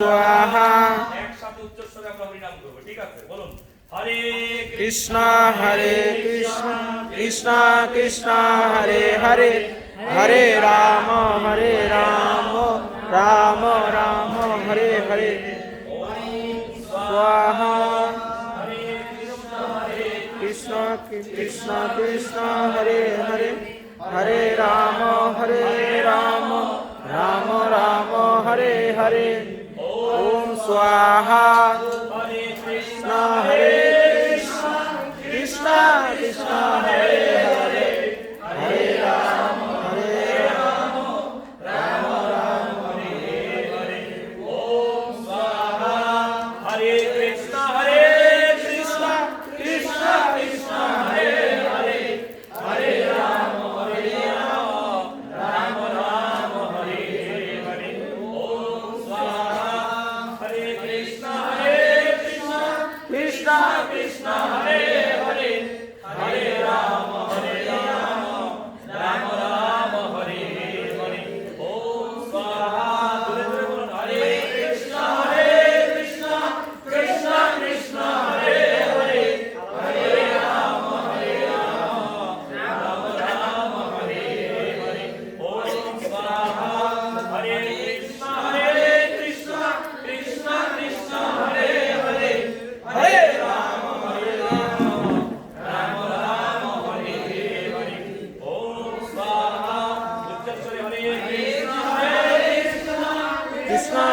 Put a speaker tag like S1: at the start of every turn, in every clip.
S1: কৃষ্ণ হরে কৃষ্ণ কৃষ্ণ কৃষ্ণ হরে হরে হরে রাম হরে রাম রাম রাম হরে হরে স্বাহা কৃষ্ণ কৃষ্ণ কৃষ্ণ হরে হরে হরে রাম হরে রাম রাম রাম হরে হরে swaha Hare Krishna Hare Krishna Krishna Krishna Hare Hare Hare Rama Hare Rama Rama Om swaha Hare Krishna জিন্দাবাদ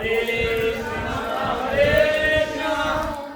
S1: हरे